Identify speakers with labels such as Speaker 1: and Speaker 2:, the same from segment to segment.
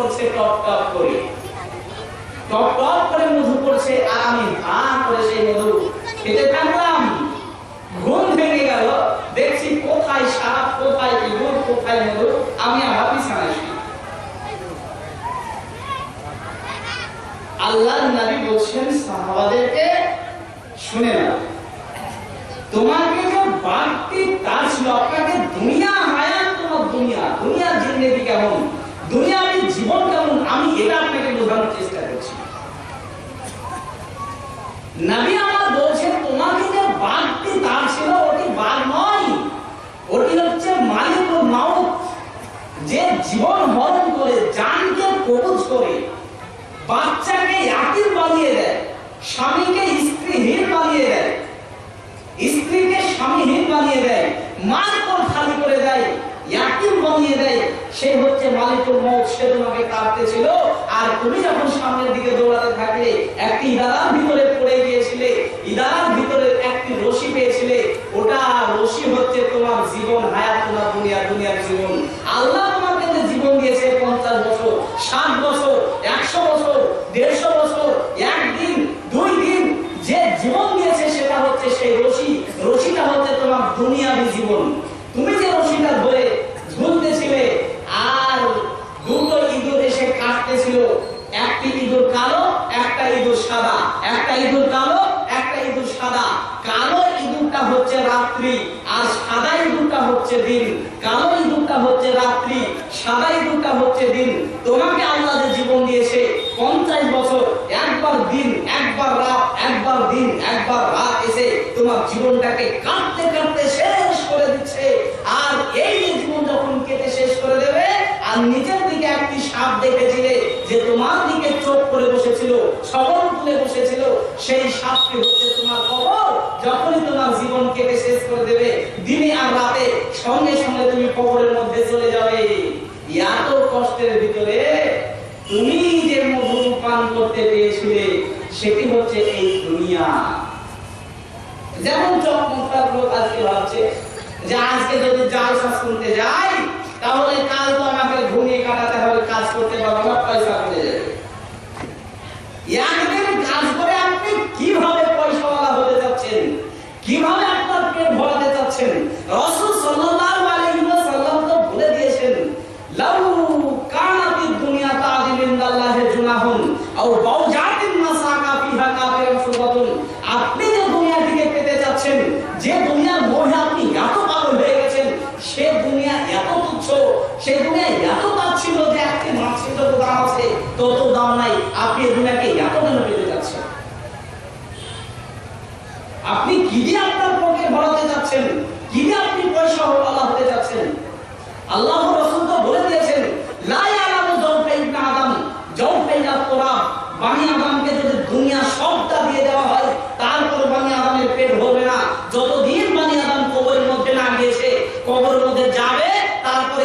Speaker 1: পড়ছে টপ টপ করে। টপ টপ করে মধু পড়ছে, আর আমি হা করে সেই মধু খেতে থাকলাম। ঘুম ভেঙে গেল। দেখছি কোথায় সাপ কোথায় ইঁদুর, কোথায় মধু, আমি আবার বিছানায় শুই। আল্লাহর নবী বলছেন, সাহাবাদেরকে শুনে না তোমাকে যে বাড়তি তার ছিল, আপনাকে দুনিয়া হায়াত তোমার দুনিয়া, দুনিয়ার জিন্দগি কেমন? দুনিয়ার জীবন কেমন আমি এটা আপনাকে বোঝানোর চেষ্টা করছি। নবী আমার বলছেন তোমাকে যে বাঘটি তার ছিল ওটি বাঘ নয় ওটি হচ্ছে মালিক মাউত যে জীবন হরণ করে জানকে কবুজ করে বাচ্চাকে ইয়াতিম বানিয়ে দেয় স্বামীকে স্ত্রীহীন বানিয়ে দেয় স্ত্রীকে স্বামীহীন বানিয়ে দেয় মার পর খালি করে দেয় ইয়াতিম বানিয়ে দেয় সে হচ্ছে মালিকুল মৌত সে তোমাকে কাঁদতেছিল আর তুমি যখন সামনের দিকে দৌড়াতে থাকলে একটি ইদারার ভিতরে পড়ে গিয়েছিলে ইদারার ভিতরে একটি রশি পেয়েছিলে, ওটা রশি হচ্ছে তোমার জীবন, হায়াত, তোমার দুনিয়া, দুনিয়ার জীবন। আল্লাহ তোমাকে যে জীবন দিয়েছে পঞ্চাশ বছর, ষাট বছর, একশো বছর, দেড়শো বছর, একদিন, দুই দিন, যে জীবন দিয়েছে সেটা হচ্ছে সেই রশি। রশিটা হচ্ছে তোমার দুনিয়াবি জীবন। তুমি যে রশিটা ধরে ঝুলতেছিলে আর দুটো ইঁদুর এসে কাটতেছিল একটি ইঁদুর কালো একটা ইঁদুর সাদা একটা ইঁদুর কালো, একটা ইঁদুর সাদা। কালো ইঁদুরটা হচ্ছে রাত্রি, আর সাদা ইঁদুরটা হচ্ছে দিন। কালো ইঁদুরটা হচ্ছে রাত্রি, সাদা ইঁদুরটা হচ্ছে দিন। তোমাকে আল্লাহ যে জীবন দিয়েছে, পঞ্চাশ বছর, একবার দিন, একবার রাত, একবার দিন, একবার রাত এসে তোমার জীবনটাকে কাটতে কাটতে শেষ করে দিচ্ছে। আর এই যে জীবন যখন কেটে শেষ করে দেবে, আর নিজের দিকে একটি সাপ দেখেছিলে যে তোমার দিকে চোখ করে বসেছিল সবল সেই সাপটি হচ্ছে তোমার কবর, যখনই তোমার জীবন কেটে শেষ করে দেবে। দিনে আর রাতে সঙ্গে সঙ্গে তুমি কবরের মধ্যে চলে যাবে। এত কষ্টের ভিতরে তুমি যে মধু পান করতে পেয়েছিলে সেটি হচ্ছে এই দুনিয়া। যেমন চকমকার লোক আজকে ভাবছে যে আজকে যদি জাল শ্বাস করতে যাই, তাহলে কাল তো আমাকে ঘুমিয়ে কাটাতে হবে, কাজ করতে পারব না পয়সা চলে যাবে। Ông.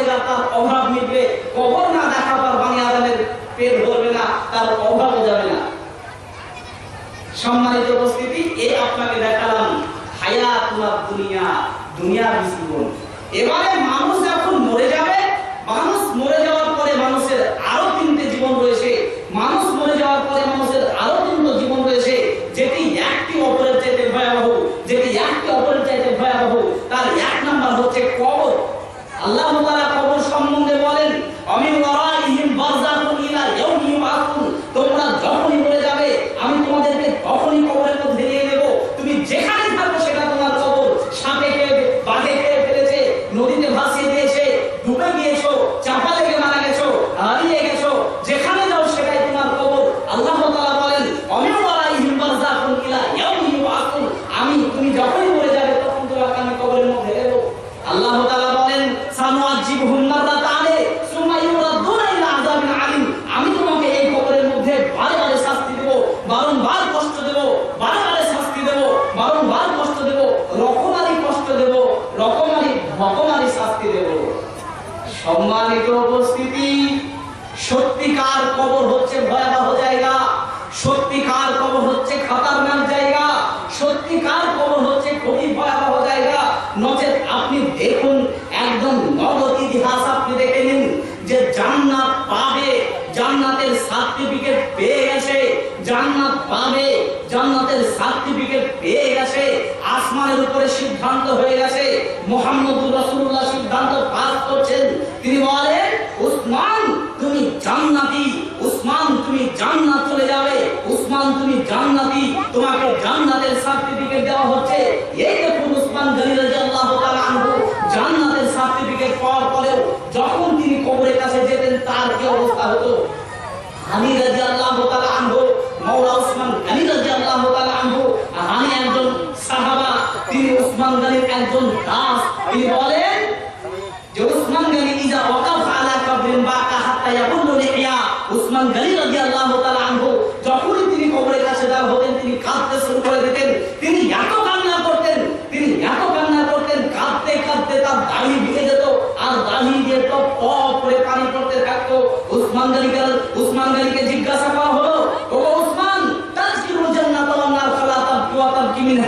Speaker 1: যা তার অভাব মিটবে কবর না দেখা পর বানি আদালের পেট ভরবে না, তার অভাবও যাবে না। সম্মানিত উপস্থিতি এই আপনাকে দেখালাম হায়াতুলা দুনিয়া, দুনিয়ার জীবন। এবারে মানুষ এখন মরে যাবে, মানুষ মরে যাওয়ার পরে মানুষের আরও তিনটে জীবন রয়েছে মানুষ মরে যাওয়ার পরে মানুষের আরও তিনটে জীবন রয়েছে যেটি একটি অপরের চাইতে ভয়াবহ যেটি একটি অপরের চাইতে ভয়াবহ তার এক নাম্বার হচ্ছে কবর আল্লাহ তাআলা কবর সম্বন্ধে বলেন আমি ওয়ারাইহিম বারযাকুন ইলা ইয়াউমি ইউবাসুন তোমরা যখনই মরে যাবে আমি তোমাদেরকে তখনই কবরের মধ্যে নিয়ে নেব তুমি যেখানে থাকো সেটা তোমার কবর সাপে খেয়ে বাঘে খেয়ে ফেলেছে নদীতে ভাসিয়ে দিয়েছে ডুবে গিয়েছো চাপা লেগে মারা গেছো হারিয়ে গেছো যেখানে যাও সেটাই তোমার কবর আল্লাহ তাআলা বলেন আমি ওয়ারাইহিম বারযাকুন ইলা ইয়াউমি ইউবাসুন আমি তুমি যখনই মরে যাবে তখন তোমাকে আমি কবরের মধ্যে নেব আল্লাহ তাআলা বলেন সানুআজিবুহুম মাররাতানে সুম্মা ইউরাদ্দুনা ইলা আযাবিন আলিম আমি তোমাকে এই কবরের মধ্যে বারে বারে শাস্তি দেব বারংবার কষ্ট দেব বারে বারে শাস্তি দেব বারংবার কষ্ট দেব রকমারি কষ্ট দেব রকমারি রকমারি শাস্তি দেব সম্মানিত উপস্থিতি সত্যিকার কবর হচ্ছে ভয়াবহ জায়গা সত্যিকার কবর হচ্ছে খাতারনাক জায়গা সত্যিকার কবর হচ্ছে খুবই ভয়াবহ জায়গা নচেত আপনি দেখুন একদম নগদ ইতিহাস আপনি দেখে নিন যে জান্নাত পাবে সার্টিফিকেট পেয়ে গেছে, জান্নাত পাবে, জান্নাতের সার্টিফিকেট পেয়ে গেছে, আসমানের উপরে সিদ্ধান্ত হয়ে গেছে, মোহাম্মদুর রাসূলুল্লাহ সিদ্ধান্ত পাস করছেন। তিনি বলেন, উসমান, তুমি জান্নাতি, উসমান, তুমি জান্নাত চলে যাবে, উসমান, তুমি জান্নাতি, তোমাকে জান্নাতের সার্টিফিকেট দেওয়া হচ্ছে। এই দেখুন উসমান গনি রাদিয়াল্লাহু তাআলা আনহু, জান্নাতের সার্টিফিকেট পাওয়ার পরেও যখন তিনি কবরের কাছে যেতেন তার কি অবস্থা হতো আলী রাদিয়াল্লাহু তাআলা আনহু, মাওলা উসমান গনি রাদিয়াল্লাহু তাআলা আনহু আমি একজন সাহাবা, তিনি উসমান গনির একজন দাস। তিনি বলেন যে উসমান গনি ইজা ওয়াকাফ আলা কবরিন বাকা হাত্তা ইয়াকুল্লু লিহিয়া। উসমান গনি রাদিয়াল্লাহু তাআলা আনহু, যখনই তিনি কবরের কাছে দাঁড় হতেন, তিনি কাঁদতে শুরু করে দিতেন। তিনি এত কান্না করতেন, তিনি এত কান্না করতেন, কাঁদতে কাঁদতে তার দাড়ি ভিজে যেত, আর দাড়ি দিয়ে টপ করে পানি পড়তে থাকতো উসমান উসমান গালিকে জিজ্ঞাসা করা হলো, ও উসমান, তাজকিরুল জান্নাত নার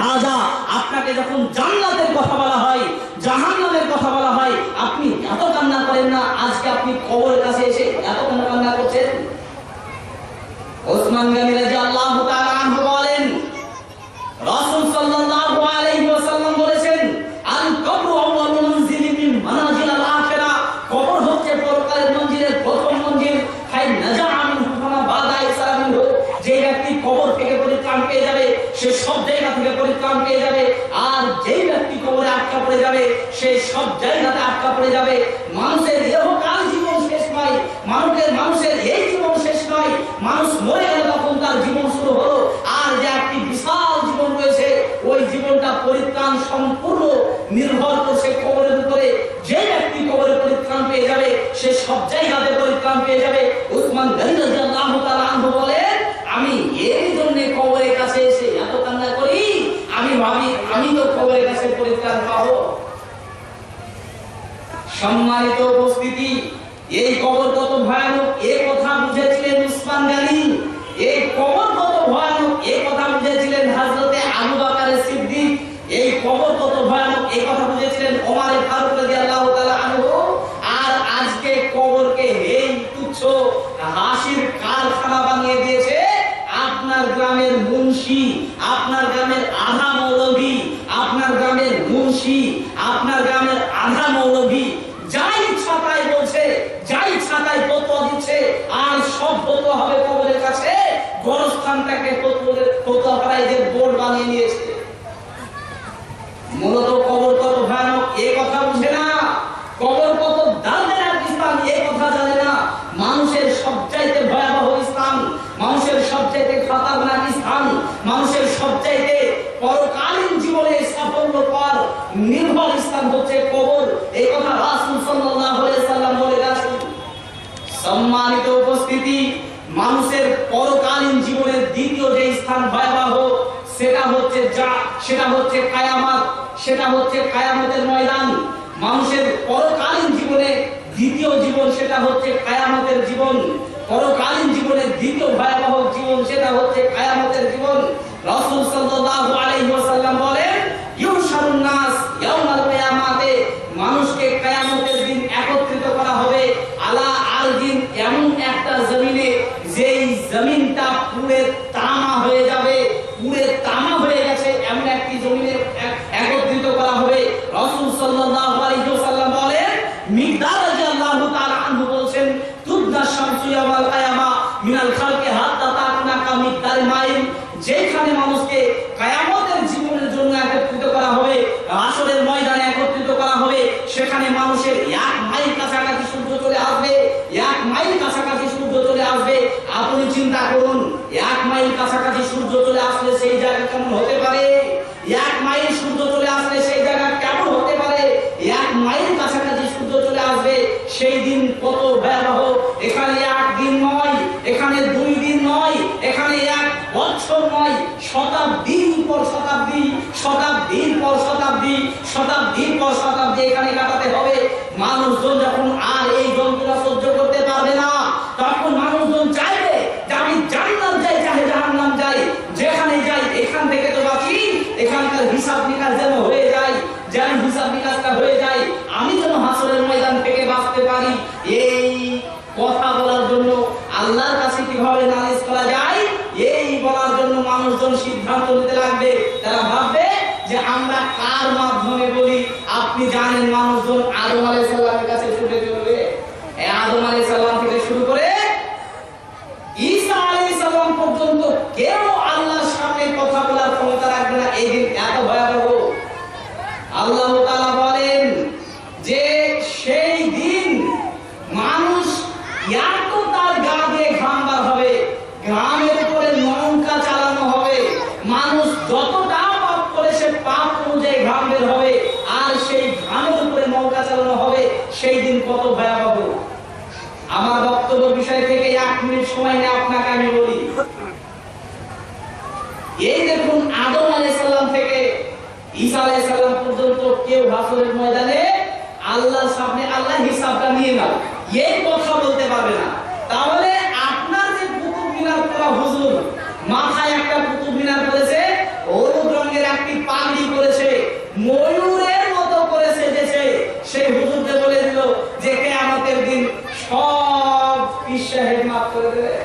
Speaker 1: হাজা? আপনাকে যখন জান্নাতের কথা বলা হয়, জাহান্নামের কথা বলা হয়, আপনি এত কান্না করেন না, আজকে আপনি কবরের কাছে এসে এত কেন কান্না করছেন? ওসমান গনি আল্লাহ তাআলা আনহু বলেন রাসূল সাল্লাল্লাহু আলাইহি ওয়াসাল্লাম বলেছেন আল কবরু আউয়ালু মানজিলিন মিন মানাজিল আল আখিরা কবর হচ্ছে পরকালের মঞ্জিলের প্রথম মঞ্জিল হাই নাজা মিন হুকুমা বাদা ইসলামিন যে ব্যক্তি কবর থেকে পরিত্রাণ পেয়ে যাবে সে সব জায়গা থেকে পরিত্রাণ পেয়ে যাবে আর যেই ব্যক্তি কবরে আটকা পড়ে যাবে সে সব জায়গাতে আটকা পড়ে যাবে মানুষের ইহকাল জীবন শেষ নয় মানুষের মানুষের এই জীবন শেষ নয় মানুষ মরে গেলে তখন তার জীবন শুরু হলো আর যে একটি বিশাল জীবন রয়েছে ওই জীবনটা পরিত্রাণ সম্পূর্ণ নির্ভর করছে কবরের উপরে যে ব্যক্তি কবরে পরিত্রাণ পেয়ে যাবে সে সব জায়গাতে পরিত্রাণ পেয়ে যাবে উসমান গনি রাদিয়াল্লাহু তাআলা আনহু বলেন আমি এই জন্য কবরের কাছে এসে এত কান্না করি আমি ভাবি আমি তো কবরের কাছে পরিত্রাণ পাবো সম্মানিত উপস্থিতি, এই কবর কত ভয়ানক, এ কথা বুঝেছিলেন উসমান গানি। এই কবর কত ভয়ানক, এ কথা বুঝেছিলেন হাজরতে আবু বাকারে সিদ্দিক। এই কবর কত ভয়ানক এই কথা বুঝেছিলেন ওমারে ফারুক রাদিয়াল্লাহু তাআলা আনহু আর আজকে কবরকে এই তুচ্ছ হাসির কারখানা বানিয়ে দিয়েছে আপনার গ্রামের মুন্সি আপনার গ্রামের আধা মৌলভী আপনার গ্রামের মুন্সি আপনার গ্রামের আধা মৌলভী যাই ইচ্ছা তাই বলছে যাই ইচ্ছা তাই ফতোয়া দিচ্ছে আর সব ফতোয়া হবে কবরের কাছে গরস্থানটাকে ফতোয়া প্রাইজের বোর্ড বানিয়ে নিয়েছে। মূলত কবর কত ভয়ানক, এ কথা বুঝে না। কবর কত দামের ইসলাম, এ কথা জানে না। মানুষের সবচাইতে ভয়াবহ স্থান মানুষের সবচাইতে খতরনাক স্থান মানুষের সবচাইতে পরকালীন জীবনে সাফল্য পাওয়ার নির্ভর স্থান হচ্ছে কবর। এই কথা রাসূল আলাইহি সাল্লাম বলে গেছেন সম্মানিত উপস্থিতি মানুষের পরকালীন জীবনের দ্বিতীয় যে স্থান ভয়াবহ সেটা হচ্ছে যা, সেটা হচ্ছে কায়ামাত, সেটা হচ্ছে কায়ামতের ময়দান। মানুষের পরকালীন জীবনে দ্বিতীয় জীবন সেটা হচ্ছে কায়ামতের জীবন। পরকালীন জীবনের দ্বিতীয় ভয়াবহ জীবন সেটা হচ্ছে কায়ামতের জীবন। রাসূল সাল্লাল্লাহু আলাইহি লোকজন সিদ্ধান্ত নিতে লাগবে, তারা ভাববে যে আমরা কার মাধ্যমে বলি, আপনি জানেন মানুষজন আদম আলাই সাল্লামের কাছে ছুটে চলবে? আদম আলাই সাল্লাম থেকে শুরু করে কথা বলার ক্ষমতা রাখবে না। এই দিন এত ভয়াবহ। আল্লাহ আদম আলাইহিস সালাম থেকে ঈসা আলাইহিস সালাম পর্যন্ত কেউ হাসরের ময়দানে, আল্লাহর সামনে আল্লাহ হিসাবটা নিয়ে এই কথা বলতে পারবে না। তাহলে আপনার যে কুতুব মিনার করা হুজুর, মাথায় একটা কুতুব মিনার করেছে, হলুদ রঙের একটি পাগড়ি করেছে, ময়ূরের মতো করে সেজেছে। সেই হুজুরকে বলে দিল যে, কিয়ামতের দিন সব সাহেব মাফ করে দেবে।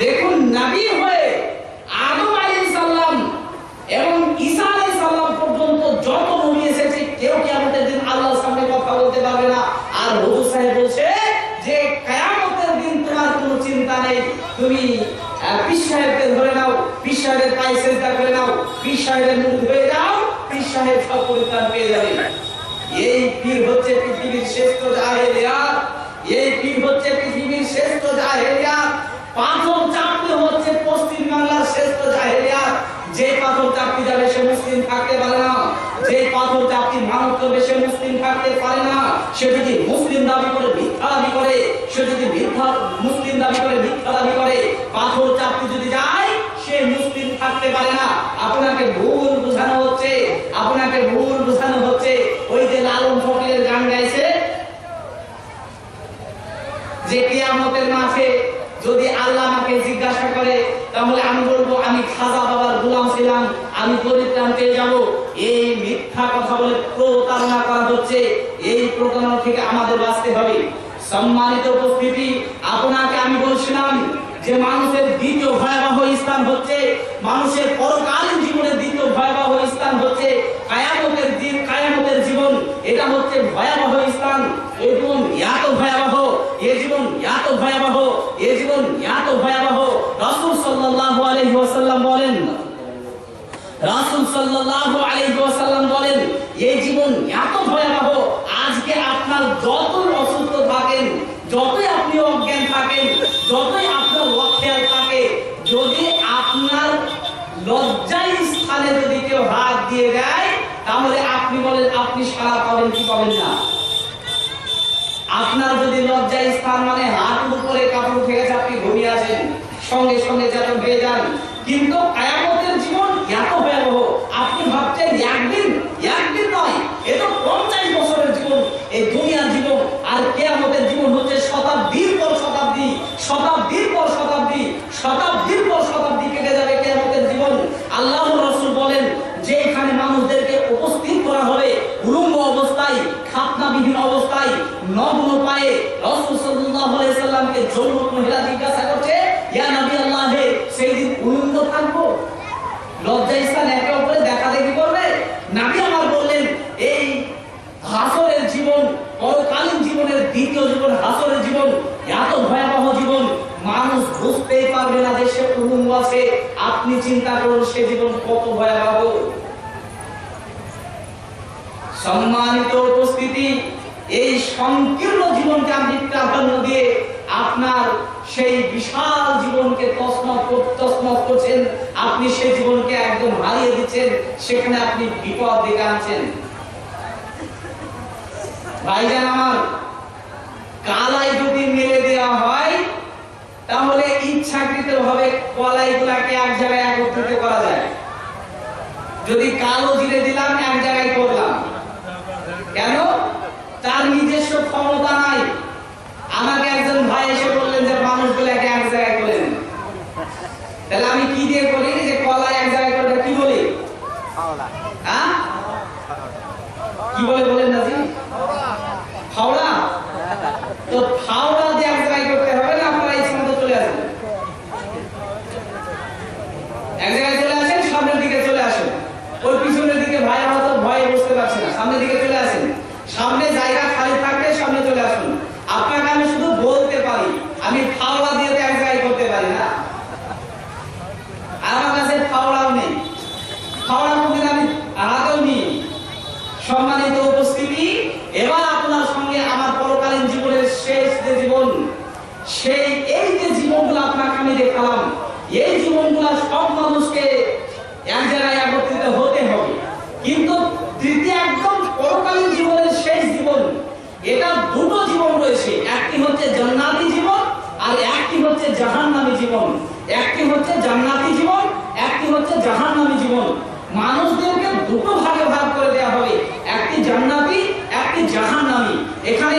Speaker 1: দেখুন নবী হয়ে আদম আলাইহিস সালাম এবং ঈসা আলাইহিস সালাম পর্যন্ত যত নবী এসেছে, কেউ কিয়ামতের দিন আল্লাহর সামনে কথা বলতে পারবে না। আর হুজুর সাহেব বলছে যে, কিয়ামতের দিন তোমার কোনো চিন্তা নেই। তুমি পীর সাহেবকে ধরে নাও, পীর সাহেবের পায়ে সেজদা করে নাও, পীর সাহেবের মুখ ধুয়ে যাও পীর সাহেব সব পরিত্রাণ পেয়ে যাবে। এই পীর হচ্ছে পৃথিবীর শ্রেষ্ঠ জাহেলিয়াত। এই পীর হচ্ছে পৃথিবীর শ্রেষ্ঠ জাহেলিয়াত। পাথর চাপতে হচ্ছে পশ্চিম বাংলার শ্রেষ্ঠ জাহেলিয়াত। যে পাথর চাপতে যাবে সে মুসলিম থাকতে পারে না। যে পাথর চাপতি মানত করবে সে মুসলিম থাকতে পারে না। সে যদি মুসলিম দাবি করে, মিথ্যা দাবি করে, সে যদি মিথ্যা, মুসলিম দাবি করে, মিথ্যা দাবি করে, পাথর চাপতে যদি যায়, সে মুসলিম থাকতে পারে না। আপনাকে ভুল বোঝানো হচ্ছে। আপনাকে ভুল বোঝানো হচ্ছে। ওই যে লালন ফকিরের গান গাইছে, যে কিয়ামতের মাঠে যদি আল্লাহ আমাকে জিজ্ঞাসা করে, তাহলে আমি বলব, আমি খাজা বাবার গোলাম ছিলাম, আমি পরিত্রাণ পেয়ে যাব। এই মিথ্যা কথা বলে প্রতারণা করা হচ্ছে, এই প্রতারণা থেকে আমাদের বাঁচতে হবে। সম্মানিত উপস্থিতি, আপনাকে আমি বলছিলাম যে মানুষের দ্বিতীয় ভয়াবহ স্থান হচ্ছে, মানুষের পরকালীন জীবনের দ্বিতীয় ভয়াবহ স্থান হচ্ছে কায়ামতের দিন কায়ামতের জীবন। এটা হচ্ছে ভয়াবহ স্থান। জীবন এত ভয়াবহ, এ জীবন ভয়াবহ, এ জীবন এত ভয়াবহ। রাসূল সাল্লাল্লাহু আলাইহি ওয়াসাল্লাম বলেন, রাসূল সাল্লাল্লাহু আলাইহি ওয়াসাল্লাম বলেন এই জীবন এত ভয়াবহ, আজকে আপনার যতই অসুস্থ থাকেন, যতই আপনি অজ্ঞান থাকেন, যতই আপনার অখেয়াল থাকে, যদি আপনার লজ্জায় স্থানে যদি কেউ হাত দিয়ে দেয়, তাহলে আপনি বলেন, আপনি সারা পাবেন কি পাবেন না? আপনার যদি লজ্জা স্থান মানে হাঁটুর উপরে কাপড় উঠে আপনি ঘুমিয়ে আছেন। সঙ্গে সঙ্গে যেন হয়ে যান। কিন্তু কায়ামতের জীবন এত ভয়াবহ আপনি ভাবছেন একদিন একদিন নয়, এ তো পঞ্চাশ বছরের জীবন। এই দুনিয়ার জীবন আর কেয়ামতের জীবন হচ্ছে শতাব্দীর পর শতাব্দী, শতাব্দীর পর শতাব্দী, শতাব্দীর পর শতাব্দী কেটে যাবে কেয়ামতের জীবন। আল্লাহ রসুল বলেন যে এখানে মানুষদেরকে উপস্থিত করা হবে, উলঙ্গ অবস্থায়, খাতনাবিহীন অবস্থায় নগ্ন পায়ে রাসূল সাল্লাল্লাহু আলাইহি সাল্লামকে যৌবক মহিলা জিজ্ঞাসা করছে, ইয়া নবী আল্লাহ হে সেই দিন উলঙ্গ থাকব? লজ্জা স্থান একে অপরে দেখা দেখি করবে? নবী আমার বললেন, এই হাসরের জীবন, পরকালীন জীবনের দ্বিতীয় জীবন, হাসরের জীবন, এত ভয়াবহ জীবন, মানুষ বুঝতেই পারবে না যে সে উলঙ্গ আছে। আপনি চিন্তা করুন, সে জীবন কত ভয়াবহ। সম্মানিত উপস্থিতি এই সংকীর্ণ জীবনকে আপনি প্রাধান্য দিয়ে আপনার সেই বিশাল জীবনকে করছেন। আপনি সেই জীবনকে একদম হারিয়ে দিচ্ছেন। সেখানে আপনি বিপদ ডেকে আনছেন। ভাইজান আমার, কালাই যদি মেলে দেওয়া হয়, তাহলে ইচ্ছাকৃত ভাবে কলাই গুলাকে এক জায়গায় একত্রিত করা যায়। যদি কালো জিরে দিলাম, এক জায়গায় করলাম। কেন? তার নিজস্ব ক্ষমতা নাই। আমাকে একজন ভাই এসে বললেন যে মানুষগুলোকে এক জায়গায় করে দিন তাহলে আমি কি দিয়ে বলি যে কলা এক জায়গায় করে কি বলি? হ্যাঁ? কি বলে বলেন জীবন। একটি হচ্ছে জান্নাতি জীবন, একটি হচ্ছে জাহান্নামি জীবন। মানুষদেরকে দুটো ভাগে ভাগ করে দেয়া হবে, একটি জান্নাতি, একটি জাহান্নামি। এখানে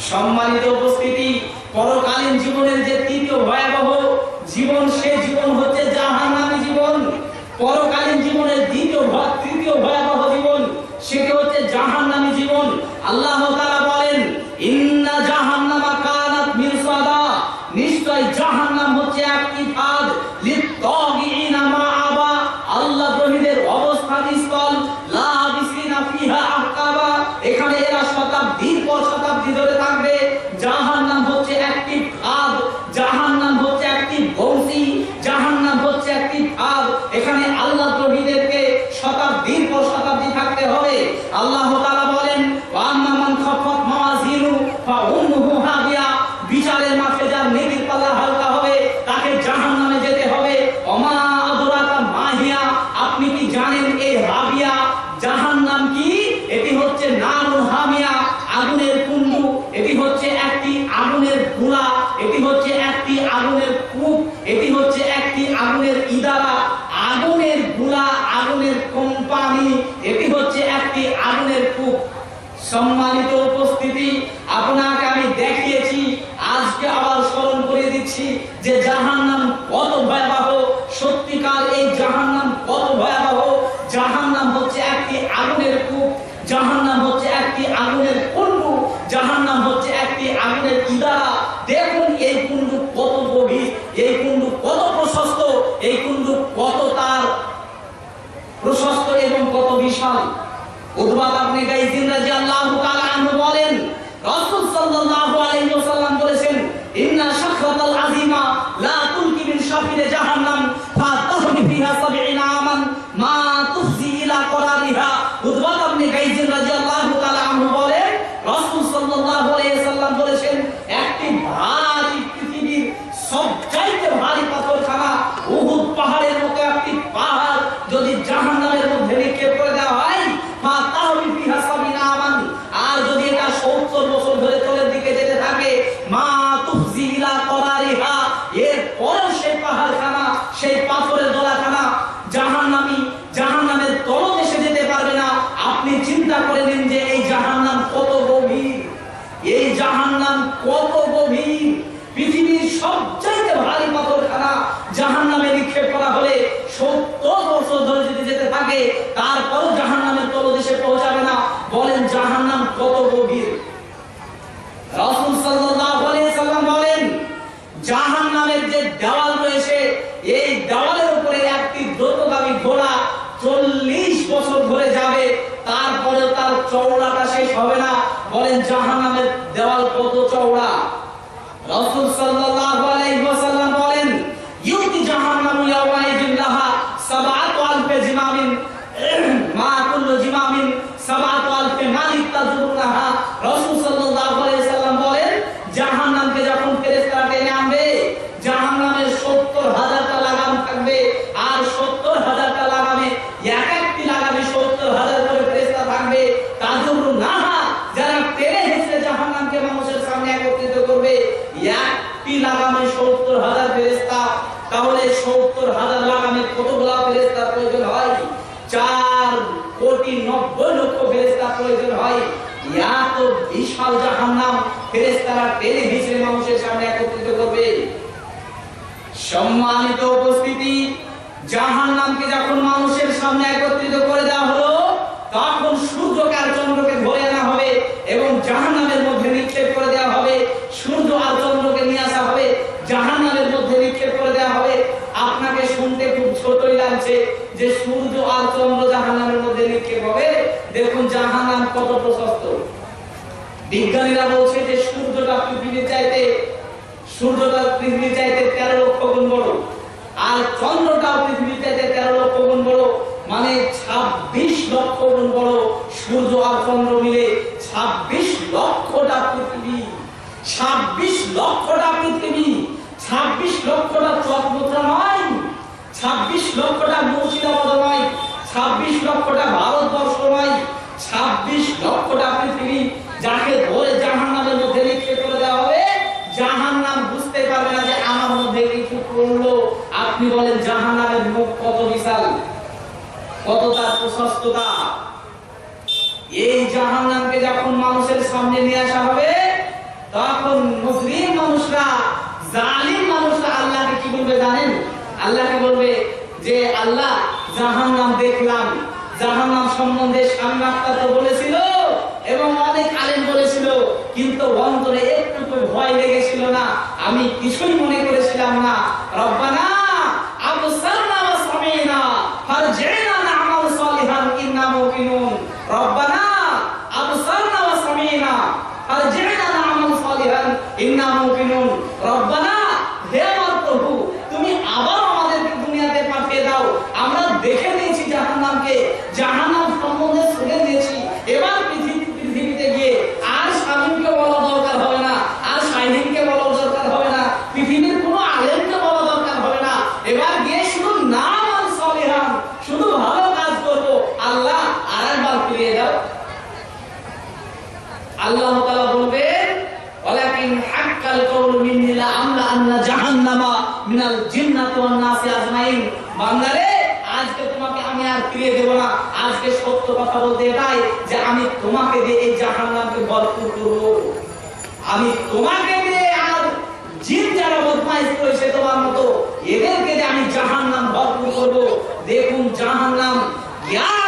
Speaker 1: সম্মানিত শক্তিশালী উদ্বাদ আপনি দেওয়াল রয়েছে। এই দেওয়ালের উপরে একটি দ্রুতগামী ঘোড়া চল্লিশ বছর ধরে যাবে। তারপরে তার চওড়াটা শেষ হবে না। বলেন জাহান নামের দেওয়াল কত চওড়া? রসুল সাল্লাহ কি লাগামে সত্তর হাজার ফেরেস্তা তাহলে সত্তর হাজার লাগামে ফেরেস্তার প্রয়োজন হয়? চার কোটি নব্বই লক্ষ প্রয়োজন হয়। এত বিশাল ফেরেস্তারা মানুষের সামনে একত্রিত করবে। সম্মানিত উপস্থিতি জাহান নামকে যখন মানুষের সামনে একত্রিত করে দেওয়া হলো, তখন সূর্যকে আর চন্দ্রকে ধরে যে সূর্য আর চন্দ্র জাহানের মধ্যে নিক্ষেপ হবে, দেখুন জাহানাম কত প্রশস্ত। বিজ্ঞানীরা বলছে যে সূর্যটা পৃথিবীর চাইতে সূর্যটা পৃথিবীর চাইতে তেরো লক্ষ গুণ বড় আর চন্দ্রটাও পৃথিবীর চাইতে তেরো লক্ষ গুণ বড় মানে ছাব্বিশ লক্ষ গুণ বড় সূর্য আর চন্দ্র মিলে ছাব্বিশ লক্ষটা পৃথিবী ছাব্বিশ লক্ষটা পৃথিবী ছাব্বিশ লক্ষটা চকমুদ্রা নয় ছাব্বিশ লক্ষটা মুর্শিদাবাদ নয় ছাব্বিশ লক্ষটা ভারতবর্ষ নয় ছাব্বিশ লক্ষটা পৃথিবী যাকে ধরে জাহান নামের মধ্যে লিখে করে দেওয়া হবে জাহান নাম বুঝতে পারবে না যে আমার মধ্যে কিছু করল আপনি বলেন জাহান নামের মুখ কত বিশাল কত তার প্রশস্ততা এই জাহানামকে যখন মানুষের সামনে নিয়ে আসা হবে, তখন মুসলিম মানুষরা, জালিম মানুষরা আল্লাহকে কি বলবে জানেন? আল্লাহকে বলবে যে, আল্লাহ জাহান নাম দেখলাম। জাহান নাম সম্বন্ধে স্বামী তো বলেছিল এবং অনেক আলেম বলেছিল, কিন্তু অন্তরে একটু ভয় লেগেছিল না। আমি কিছুই মনে করেছিলাম না। রব্বানা não, que não. আমি দেব না। আজকে সত্য কথা বলতে এটাই যে আমি তোমাকে দিয়ে এই জাহান্নামকে ভরপুর করব। আমি তোমাকে দিয়ে আর জিন যারা বদমাইশ করেছে তোমার মতো, এদেরকে দিয়ে আমি জাহান্নাম ভরপুর করব। দেখুন জাহান্নাম জ্ঞান